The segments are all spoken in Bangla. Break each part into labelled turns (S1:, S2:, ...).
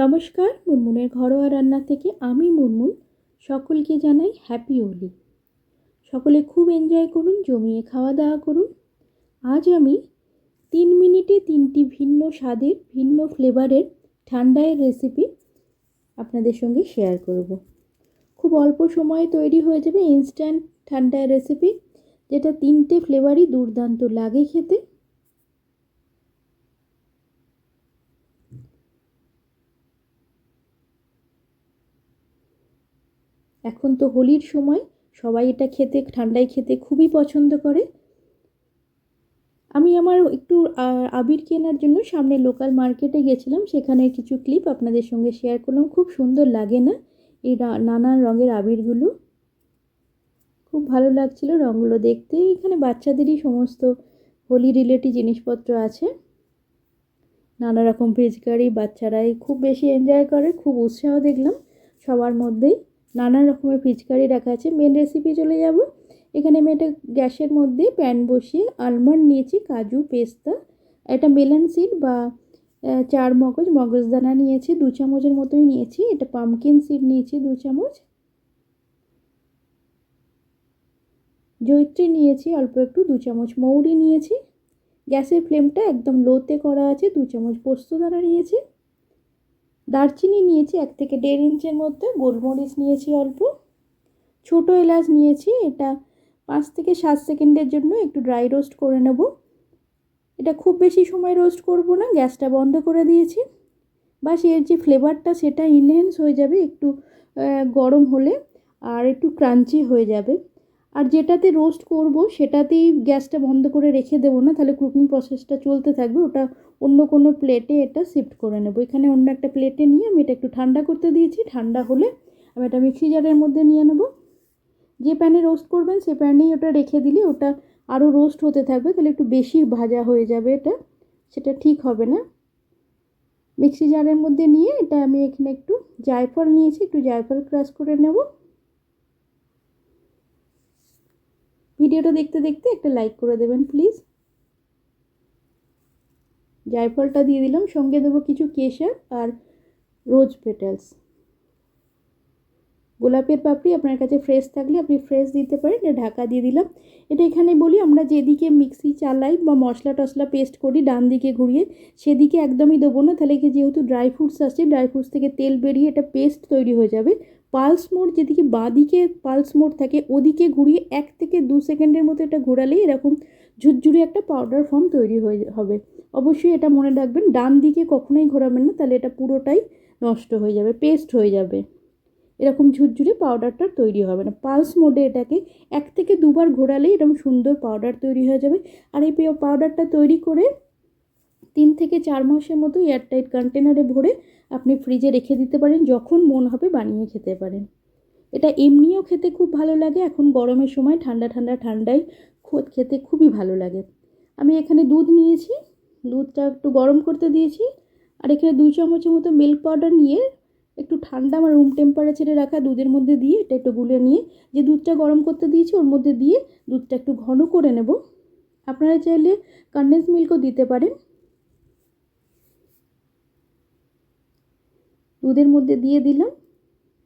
S1: নমস্কার, মুনমুনের ঘরোয়া রান্না থেকে আমি মুনমুন। সকলকে জানাই হ্যাপি হোলি সকলে খুব এনজয় করুন, জমিয়ে খাওয়া দাওয়া করুন। আজ আমি তিন মিনিটে তিনটি ভিন্ন স্বাদের, ভিন্ন ফ্লেভারের ঠান্ডায়ের রেসিপি আপনাদের সঙ্গে শেয়ার করব। খুব অল্প সময়ে তৈরি হয়ে যাবে ইনস্ট্যান্ট ঠান্ডায়ের রেসিপি যেটা তিনটে ফ্লেভারই দুর্দান্ত লাগে খেতে। এখন তো হোলির সময়, সবাই এটা খেতে, ঠান্ডায় খেতে খুবই পছন্দ করে। আমি আমার একটু আবির কেনার জন্য সামনে লোকাল মার্কেটে গেছিলাম, সেখানে কিছু ক্লিপ আপনাদের সঙ্গে শেয়ার করলাম। খুব সুন্দর লাগে না এই নানান রঙের আবিরগুলো। খুব ভালো লাগছিল রঙগুলো দেখতে। এখানে বাচ্চাদেরই সমস্ত হোলি রিলেটিভ জিনিসপত্র আছে। নানা রকম পিচকারি বাচ্চারাই খুব বেশি এনজয় করে, খুব উৎসাহ দেখলাম সবার মধ্যেই। নানা রকমের পিচকারি রাখা আছে। মেন রেসিপি চলে যাব। এখানে আমি একটা গ্যাসের মধ্যে প্যান বসিয়ে আলমন্ড নিয়েছি, কাজু, পেস্তা এটা মেলন সিড বা চার মগজ, মগজদানা নিয়েছি, দু চামচের মতোই নিয়েছি এটা পামকিন সিড নিয়েছি, দু চামচ। জৈত্রী নিয়েছি, অল্প একটু, দু চামচ মৌরি নিয়েছি। গ্যাসের ফ্লেমটা একদম লোতে করা আছে, দু চামচ পোস্তদানা নিয়েছি। দারচিনি নিয়েছি এক থেকে দেড় ইঞ্চের মধ্যে, গোলমরিচ নিয়েছি অল্প, ছোটো এলাচ নিয়েছি, এটা পাঁচ থেকে সাত সেকেন্ডের জন্য একটু ড্রাই রোস্ট করে নেব। এটা খুব বেশি সময় রোস্ট করব না, গ্যাসটা বন্ধ করে দিয়েছি। বাসের যে ফ্লেভারটা সেটা ইনহেন্স হয়ে যাবে একটু গরম হলে, আর একটু ক্রাঞ্চি হয়ে যাবে। আর যেটাতে রোস্ট করব, সেটাতেই গ্যাসটা বন্ধ করে রেখে দেবো না, তাহলে কুকিং প্রসেসটা চলতে থাকবে, ওটা অন্য কোনো প্লেটে এটা শিফট করে নেব। এখানে অন্য একটা প্লেটে নিয়ে আমি এটা একটু ঠান্ডা করতে দিয়েছি, ঠান্ডা হলে আমি এটা মিক্সি জারের মধ্যে নিয়ে নেব। যে প্যানে রোস্ট করবেন, সে প্যানেই ওটা রেখে দিলে ওটা আরও রোস্ট হতে থাকবে, তাহলে একটু বেশি ভাজা হয়ে যাবে এটা, সেটা ঠিক হবে না। মিক্সি জারের মধ্যে নিয়ে এটা আমি এখানে একটু জায়ফল নিয়েছি, একটু জায়ফল ক্রাশ করে নেব। ভিডিওটা দেখতে দেখতে একটা লাইক করে দেবেন প্লিজ জায়ফলটা দিয়ে দিলাম, সঙ্গে দেবো কিছু কেশার আর রোজ পেটালস। গোলাপের পাপড়ি আপনার কাছে ফ্রেশ থাকলে আপনি ফ্রেশ দিতে পারেন, এটা ঢাকা দিয়ে দিলাম। এটা এখানে বলি, আমরা যেদিকে মিক্সি চালাই বা মশলা টশলা পেস্ট করি, ডান দিকে ঘুরিয়ে, সেদিকে একদমই দেবো না। তাহলে কি যেহেতু ড্রাই ফ্রুটস আসছে ড্রাই ফ্রুটস থেকে তেল বেরিয়ে এটা পেস্ট তৈরি হয়ে যাবে। পালস মোড় যেদিকে বাঁদিকে পালস মোড় থাকে, ওদিকে ঘুরিয়ে এক থেকে দু সেকেন্ডের মতো এটা ঘোরালেই এরকম ঝুরঝুরি একটা পাউডার ফর্ম তৈরি হয়ে হবে। অবশ্যই এটা মনে রাখবেন, ডান দিকে কখনোই ঘোরাবেন না, তাহলে এটা পুরোটাই নষ্ট হয়ে যাবে পেস্ট হয়ে যাবে। এরকম ঝুরঝুরে পাউডারটা তৈরি হবে না। পালস মোডে এটাকে এক থেকে দুবার ঘোরালেই এরকম সুন্দর পাউডার তৈরি হয়ে যাবে। আর এই পাউডারটা তৈরি করে তিন থেকে চার মাসের মতো এয়ারটাইট কন্টেনারে ভরে আপনি ফ্রিজে রেখে দিতে পারেন, যখন মন হবে বানিয়ে খেতে পারেন। এটা এমনিও খেতে খুব ভালো লাগে, এখন গরমের সময় ঠান্ডা ঠান্ডা, ঠান্ডায় খেতে খুবই ভালো লাগে। আমি এখানে দুধ নিয়েছি, দুধটা একটু গরম করতে দিয়েছি, আর এখানে দু চামচের মতো মিল্ক পাউডার নিয়ে একটু ঠান্ডা আমার রুম টেম্পারেচারে রাখা দুধের মধ্যে দিয়ে এটা একটু গুলে নিয়ে যে দুধটা গরম করতে দিয়েছি ওর মধ্যে দিয়ে দুধটা একটু ঘন করে নেব। আপনারা চাইলে কন্ডেন্স মিল্কও দিতে পারেন। দুধের মধ্যে দিয়ে দিলাম।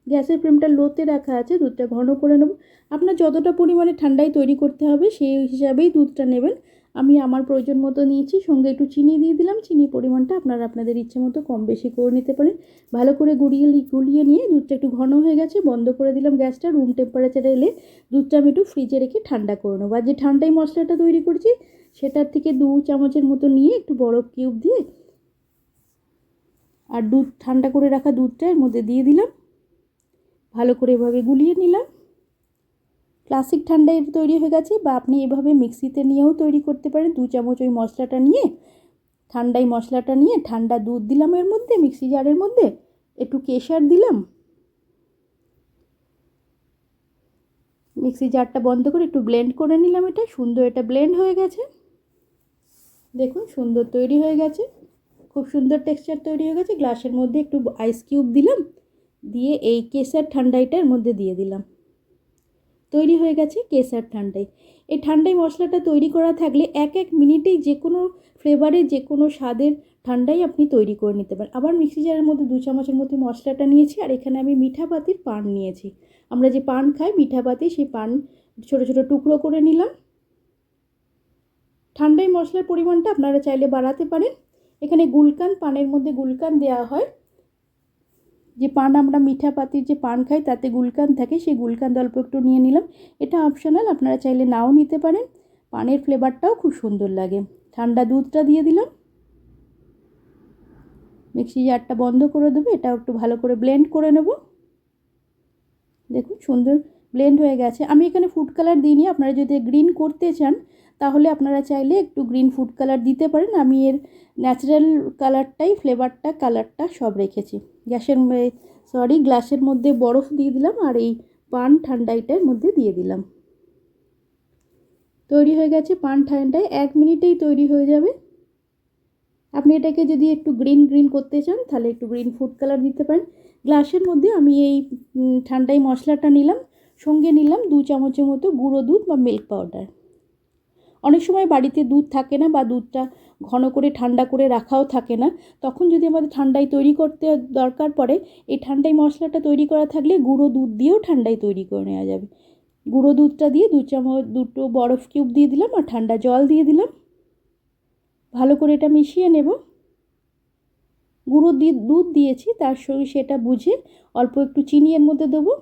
S1: গ্যাসের ফ্লেমটা লোতে রাখা আছে, দুধটা ঘন করে নেব। আপনার যতটা পরিমাণে ঠান্ডায় তৈরি করতে হবে, সেই হিসাবেই দুধটা নেবেন। আমি আমার প্রয়োজন মতো নিয়েছি, সঙ্গে একটু চিনি দিয়ে দিলাম। চিনির পরিমাণটা আপনারা আপনাদের ইচ্ছে মতো কম বেশি করে নিতে পারেন। ভালো করে গুড়িয়ে গুলিয়ে নিয়ে দুধটা একটু ঘন হয়ে গেছে, বন্ধ করে দিলাম গ্যাসটা। রুম টেম্পারেচারে এলে দুধটা আমি একটু ফ্রিজে রেখে ঠান্ডা করে নেব। আর যে ঠান্ডায় মশলাটা তৈরি করছি, সেটার থেকে দু চামচের মতো নিয়ে একটু বরফ কিউব দিয়ে আর দুধ, ঠান্ডা করে রাখা দুধটা এর মধ্যে দিয়ে দিলাম। ভালো করে এভাবে গুলিয়ে নিলাম। ক্লাসিক ঠান্ডা তৈরি হয়ে গেছে বা আপনি এভাবে মিক্সিতে নিয়েও তৈরি করতে পারেন। দু চামচ ওই মশলাটা নিয়ে ঠান্ডাই মশলাটা নিয়ে, ঠান্ডা দুধ দিলাম এর মধ্যে, মিক্সি জারের মধ্যে, একটু কেশার দিলাম। মিক্সি জারটা বন্ধ করে একটু ব্লেন্ড করে নিলাম এটা, সুন্দর এটা ব্লেন্ড হয়ে গেছে। দেখুন, সুন্দর তৈরি হয়ে গেছে। খুব সুন্দর টেক্সচার তৈরি হয়ে গেছে। গ্লাসের মধ্যে একটু আইস কিউব দিলাম, দিয়ে এই কেসার ঠান্ডাইটার মধ্যে দিয়ে দিলাম। তৈরি হয়ে গেছে কেসার ঠান্ডাই এই ঠান্ডাই মশলাটা তৈরি করা থাকলে এক এক মিনিটেই যে কোনো ফ্লেভারের যে কোনো স্বাদের ঠান্ডাই আপনি তৈরি করে নিতে পারেন। আবার মিক্সি জারের মধ্যে দু চামচের মধ্যে মশলাটা নিয়েছি আর এখানে আমি মিঠা পাতির পান নিয়েছি। আমরা যে পান খাই মিঠা পাতি, সেই পান ছোটো ছোটো টুকরো করে নিলাম। ঠান্ডায় মশলার পরিমাণটা আপনারা চাইলে বাড়াতে পারেন। এখানে গুলকান, পানের মধ্যে গুলকান দেওয়া হয়। যে পান আমরা মিঠা পাতির যে পান খাই, তাতে গুলকান থাকে, সেই গুলকান অল্প একটু নিয়ে নিলাম। এটা অপশনাল আপনারা চাইলে নাও নিতে পারেন। পানের ফ্লেভারটাও খুব সুন্দর লাগে। ঠান্ডা দুধটা দিয়ে দিলাম। মিক্সি জারটা বন্ধ করে দেবো, এটাও একটু ভালো করে ব্লেন্ড করে নেব। দেখুন, সুন্দর ব্লেন্ড হয়ে গেছে। আমি এখানে ফুড কালার দিইনি, আপনারা যদি গ্রিন করতে চান তাহলে আপনারা চাইলে একটু গ্রিন ফুড কালার দিতে পারেন। আমি এর ন্যাচারাল কালারটাই ফ্লেভারটা কালারটা সব রেখেছি। গ্যাসের সরি গ্লাসের মধ্যে বরফ দিয়ে দিলাম আর এই পান ঠান্ডাইটার মধ্যে দিয়ে দিলাম। তৈরি হয়ে গেছে পান ঠান্ডায় এক মিনিটেই তৈরি হয়ে যাবে। আপনি এটাকে যদি একটু গ্রিন গ্রিন করতে চান, তাহলে একটু গ্রিন ফুড কালার দিতে পারেন। গ্লাসের মধ্যে আমি এই ঠান্ডাই মশলাটা নিলাম। সঙ্গে নিলাম দু চামচের মতো গুঁড়ো দুধ বা মিল্ক পাউডার অনেক সময় বাড়িতে দুধ থাকে না বা দুধটা ঘন করে ঠান্ডা করে রাখাও থাকে না। তখন যদি আমাদের ঠান্ডায় তৈরি করতে দরকার পড়ে, এই ঠান্ডাই মশলাটা তৈরি করা থাকলে গুঁড়ো দুধ দিয়েও ঠান্ডায় তৈরি করে নেওয়া যাবে। গুঁড়ো দুধটা দিয়ে দু চামচ, দুটো বরফ কিউব দিয়ে দিলাম আর ঠান্ডা জল দিয়ে দিলাম। ভালো করে এটা মিশিয়ে নেব। গুঁড়ো দুধ দিয়েছি, তার সঙ্গে সেটা বুঝে অল্প একটু চিনি এর মধ্যে দেবো।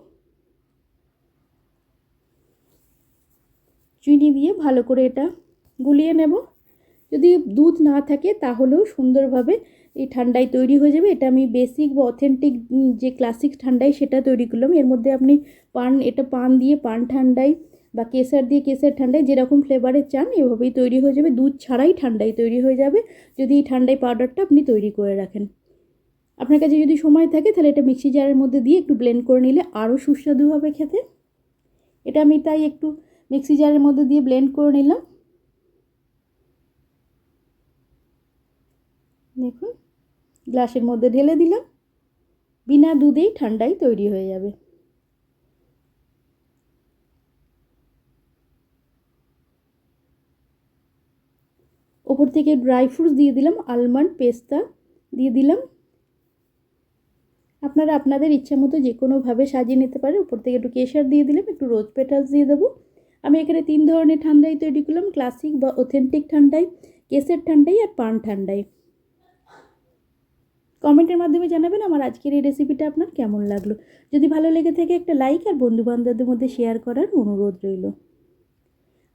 S1: চিনি দিয়ে ভালো করে এটা গুলিয়ে নেব। যদি দুধ না থাকে তাহলেও সুন্দরভাবে এই ঠান্ডায় তৈরি হয়ে যাবে। এটা আমি বেসিক বা অথেন্টিক যে ক্লাসিক ঠান্ডায় সেটা তৈরি করলাম। এর মধ্যে আপনি পান, এটা পান দিয়ে পান ঠান্ডায় বা কেসার দিয়ে কেসার ঠান্ডায় যেরকম ফ্লেভারের চান, এভাবেই তৈরি হয়ে যাবে। দুধ ছাড়াই ঠান্ডায় তৈরি হয়ে যাবে। যদি এই ঠান্ডায় পাউডারটা আপনি তৈরি করে রাখেন। আপনার কাছে যদি সময় থাকে তাহলে এটা মিক্সি জারের মধ্যে দিয়ে একটু ব্লেন্ড করে নিলে আরও সুস্বাদু হবে খেতে। এটা আমি তাই একটু মিক্সি জারের মধ্যে দিয়ে ব্লেন্ড করে নিলাম। দেখুন, গ্লাসের মধ্যে ঢেলে দিলাম। বিনা দুধেই ঠান্ডাই তৈরি হয়ে যাবে। ওপর থেকে ড্রাই ফ্রুটস দিয়ে দিলাম, আলমন্ড, পেস্তা দিয়ে দিলাম। আপনারা আপনাদের ইচ্ছা মতো যে কোনোভাবে সাজিয়ে নিতে পারেন। উপর থেকে একটু কেশর দিয়ে দিলাম, একটু রোজ পেটালস দিয়ে দেবো। আমি এখানে তিন ধরনের ঠান্ডাই তৈরি করলাম ক্লাসিক বা অথেন্টিক ঠান্ডাই কেসের ঠান্ডাই আর পান ঠান্ডাই। কমেন্টের মাধ্যমে জানাবেন আমার আজকের এই রেসিপিটা আপনার কেমন লাগল। যদি ভালো লেগে থাকে একটা লাইক আর বন্ধুবান্ধবদের মধ্যে শেয়ার করার অনুরোধ রইল।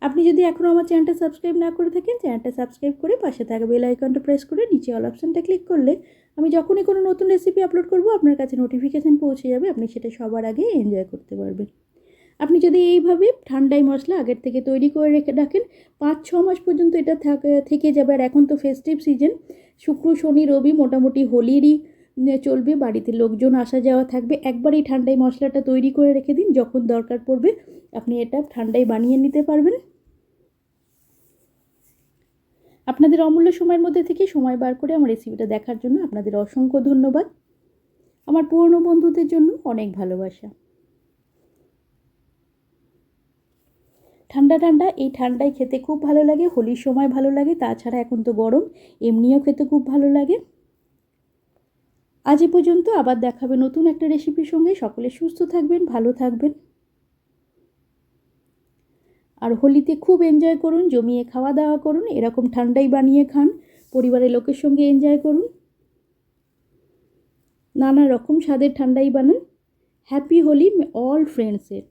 S1: আপনি যদি এখনও আমার চ্যানেলটা সাবস্ক্রাইব না করে থাকেন, চ্যানেলটা সাবস্ক্রাইব করে পাশে থাকা বেল আইকনটা প্রেস করে নিচে অল অপশানটা ক্লিক করলে আমি যখনই কোনো নতুন রেসিপি আপলোড করব, আপনার কাছে নোটিফিকেশান পৌঁছে যাবে, আপনি সেটা সবার আগে এনজয় করতে পারবেন। আপনি যদি এইভাবে ঠান্ডাই মশলা আগের থেকে তৈরি করে রেখে রাখেন, পাঁচ ছ মাস পর্যন্ত এটা থেকে যাবে। আর এখন তো ফেস্টিভ সিজন শুক্র, শনি, রবি মোটামুটি হোলিরই চলবে। বাড়িতে লোকজন আসা যাওয়া থাকবে। একবার এই ঠান্ডাই মশলাটা তৈরি করে রেখে দিন। যখন দরকার পড়বে, আপনি এটা ঠান্ডায় বানিয়ে নিতে পারবেন। আপনাদের অমূল্য সময়ের মধ্যে থেকে সময় বার করে আমার রেসিপিটা দেখার জন্য আপনাদের অসংখ্য ধন্যবাদ। আমার পুরনো বন্ধুদের জন্য অনেক ভালোবাসা। ঠান্ডা ঠান্ডা, এই ঠান্ডায় খেতে খুব ভালো লাগে, হোলির সময় ভালো লাগে, তাছাড়া এখন তো গরম, এমনিও খেতে খুব ভালো লাগে। আজ এ পর্যন্ত আবার দেখাবে নতুন একটা রেসিপির সঙ্গে, সকলে সুস্থ থাকবেন, ভালো থাকবেন। আর হোলিতে খুব এনজয় করুন, জমিয়ে খাওয়া দাওয়া করুন, এরকম ঠান্ডাই বানিয়ে খান, পরিবারের লোকের সঙ্গে এনজয় করুন। নানা রকম স্বাদের ঠান্ডাই বানান। Happy Holi all ফ্রেন্ডসের